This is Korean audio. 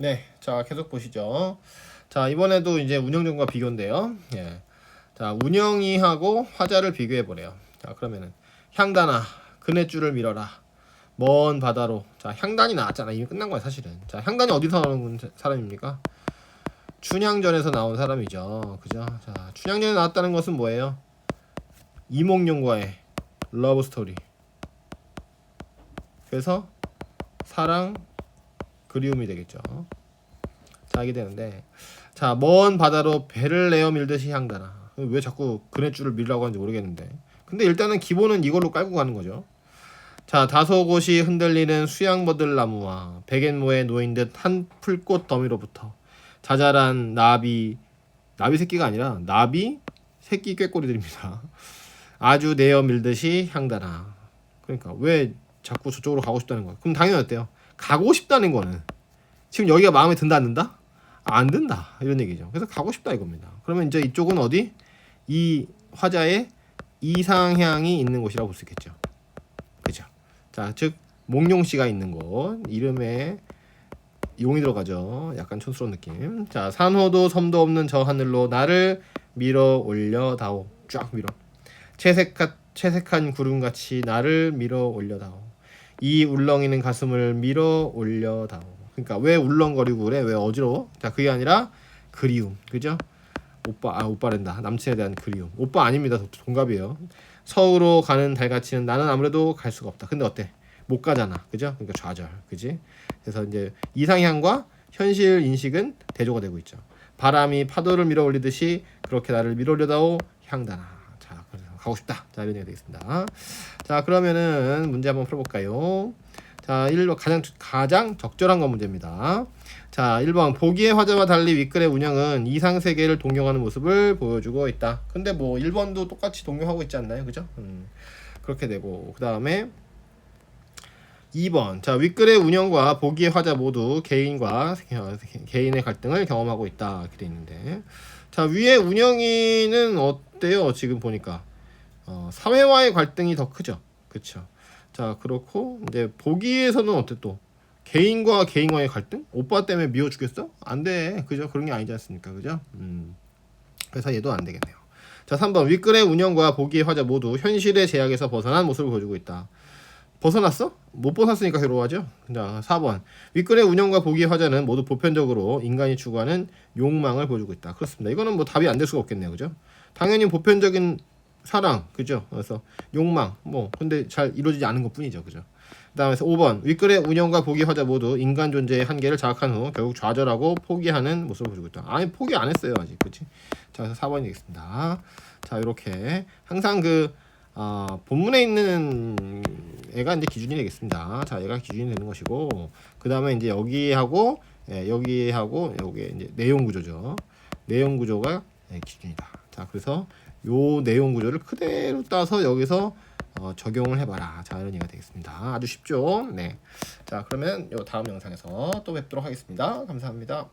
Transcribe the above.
네, 자 계속 보시죠. 자 이번에도 이제 운영전과 비교인데요. 예, 자 운영이하고 화자를 비교해 보래요. 자 그러면은 향단아 그네줄을 밀어라. 먼 바다로. 자 향단이 나왔잖아. 이미 끝난 거야 사실은. 자 향단이 어디서 나온 사람입니까? 춘향전에서 나온 사람이죠. 그죠? 자 춘향전에 나왔다는 것은 뭐예요? 이몽룡과의 러브 스토리. 그래서 사랑 그리움이 되겠죠. 자, 이게 되는데 자, 먼 바다로 배를 내어 밀듯이 향다나. 왜 자꾸 그네줄을 밀라고 하는지 모르겠는데. 근데 일단은 기본은 이걸로 깔고 가는 거죠. 자, 다소 곳이 흔들리는 수양버들 나무와 백엔모에 놓인 듯 한 풀꽃 더미로부터 자잘한 나비 나비 새끼가 아니라 나비 새끼 꾀꼬리들입니다. 아주 내어 밀듯이 향다나. 그러니까 왜 자꾸 저쪽으로 가고 싶다는 거야? 그럼 당연히 어때요? 가고 싶다는 거는 지금 여기가 마음에 든다 안 든다? 안 든다 이런 얘기죠. 그래서 가고 싶다 이겁니다. 그러면 이제 이쪽은 어디? 이 화자의 이상향이 있는 곳이라고 볼 수 있겠죠. 그죠? 자, 즉 몽룡 씨가 있는 곳 이름에 용이 들어가죠. 약간 촌스러운 느낌. 자, 산호도 섬도 없는 저 하늘로 나를 밀어 올려다오. 쫙 밀어. 채색한 채색한 구름같이 나를 밀어 올려다오. 이 울렁이는 가슴을 밀어 올려다오. 그러니까 왜 울렁거리고 그래? 왜 어지러워? 자, 그게 아니라 그리움. 그죠? 오빠 아 오빠랜다. 남친에 대한 그리움. 오빠 아닙니다. 동갑이에요. 서울로 가는 달같이는 나는 아무래도 갈 수가 없다. 근데 어때? 못 가잖아. 그죠? 그러니까 좌절. 그지? 그래서 이제 이상향과 현실 인식은 대조가 되고 있죠. 바람이 파도를 밀어 올리듯이 그렇게 나를 밀어 올려다오 향단아. 가고 싶다. 자, 이런 얘기 되겠습니다. 자, 그러면은 문제 한번 풀어볼까요? 자, 1번 가장 가장 적절한 건 문제입니다. 자, 1번 보기의 화자와 달리 윗글의 운영은 이상 세계를 동경하는 모습을 보여주고 있다. 근데 뭐 1번도 똑같이 동경하고 있지 않나요? 그죠? 음, 그렇게 되고 그 다음에 2번 자 윗글의 운영과 보기의 화자 모두 개인과 개인의 갈등을 경험하고 있다 이렇게 돼 있는데 자 위에 운영이는 어때요 지금 보니까 어, 사회와의 갈등이 더 크죠 그쵸 자 그렇고 이제 보기에서는 어때 또 개인과 개인과의 갈등 오빠 때문에 미워 죽겠어 안 돼 그죠 그런 게 아니지 않습니까 그죠 음 그래서 얘도 안 되겠네요 자 3번 윗글의 운영과 보기의 화자 모두 현실의 제약에서 벗어난 모습을 보여주고 있다 벗어났어? 못 벗어났으니까 괴로워하죠. 자, 4번. 윗글의 운영과 보기의 화자는 모두 보편적으로 인간이 추구하는 욕망을 보여주고 있다. 그렇습니다. 이거는 뭐 답이 안 될 수가 없겠네요. 그죠? 당연히 보편적인 사랑, 그죠? 그래서 욕망, 뭐, 근데 잘 이루어지지 않은 것 뿐이죠. 그죠? 그 다음에 5번. 윗글의 운영과 보기 화자 모두 인간 존재의 한계를 자각한 후 결국 좌절하고 포기하는 모습을 보여주고 있다. 아니, 포기 안 했어요. 아직. 그치? 자, 그래서 4번이 되겠습니다. 자, 이렇게. 항상 그, 어, 본문에 있는 애가 이제 기준이 되겠습니다. 자, 얘가 기준이 되는 것이고, 그 다음에 이제 여기하고, 예, 여기하고, 여기 이제 내용 구조죠. 내용 구조가 예, 기준이다. 자, 그래서 요 내용 구조를 그대로 따서 여기서 어, 적용을 해봐라. 자, 이런 얘기가 되겠습니다. 아주 쉽죠? 네. 자, 그러면 요 다음 영상에서 또 뵙도록 하겠습니다. 감사합니다.